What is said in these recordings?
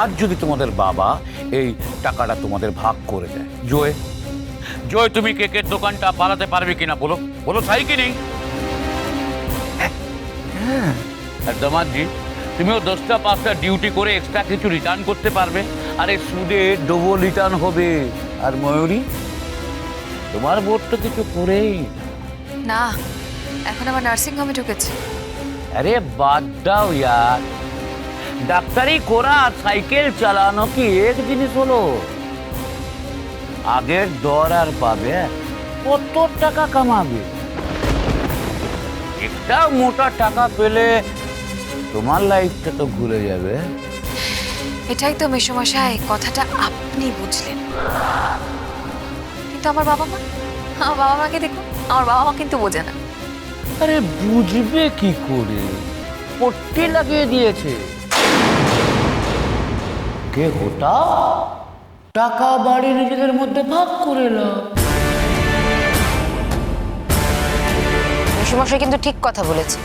আর যদি তোমাদের বাবা এই টাকাটা তোমাদের ভাগ করে দেয় জয়। জয় তুমি কেকের দোকানটা পালাতে পারবে কিনা বলো? বলো তাই কি নেই? আর দামাজি তুমিও দশটা পাঁচটা ডিউটি করে এক্সট্রা কিছু রিটার্ন করতে পারবে। আর এই সুদে ডবল রিটার্ন হবে। আর ময়ূরী তোমার বোর্ড তো কিছু করেই না। এখন আবার নার্সিং হোমে ঢুকেছে। আরে বাদ দাও ইয়ার। ডাক্তারি করা আর সাইকেল চালানো কি এক জিনিস হলো? আগের দর আর পাবে কত টাকা কামাবে? একটা মোটা টাকা পেলে তোমার লাইফটা তো ঘুরে যাবে। এটাই তো মেসমশাই কথাটা আপনি বুঝলেন। কিন্তু আমার বাবা মা? আমার বাবা মাকে দেখুন আমার বাবা মা কিন্তু বোঝে না। আরে বুঝবে কি করে? পট্টি লাগিয়ে দিয়েছে। কে গোটা টাকা বাড়ি নিজেদের মধ্যে ভাগ করে নাও। মেসুমশাই কিন্তু ঠিক কথা বলেছে।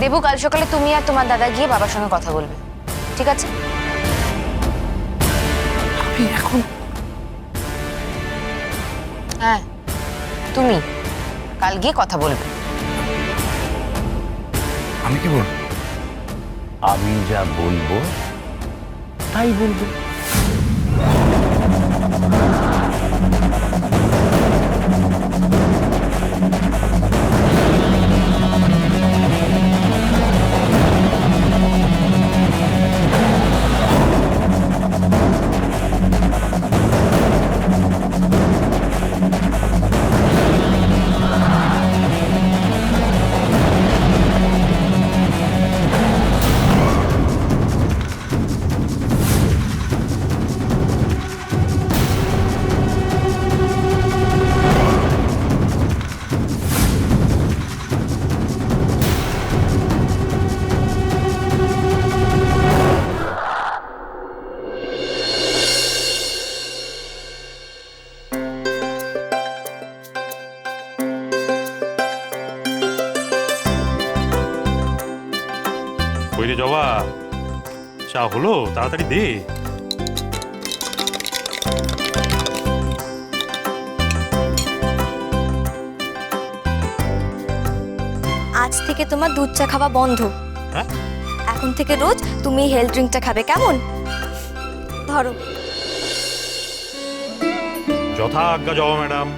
দেবু কাল সকালে তুমি আর তোমার দাদা গিয়ে বাবার সঙ্গে কথা বলবে। ঠিক আছে? আমি এখন হ্যাঁ তুমি কাল গিয়ে কথা বলবে। আমি কি বলব? আমি যা বলব তাই বলব। ওই রে জবা চা হলো তাড়াতাড়ি দে। আজ থেকে তোমার দুধ চা খাওয়া বন্ধ। হ্যাঁ? এখন থেকে রোজ তুমি হেলথ ড্রিঙ্কটা খাবে কেমন? ধরো। যথা আজ্ঞা জবা ম্যাডাম।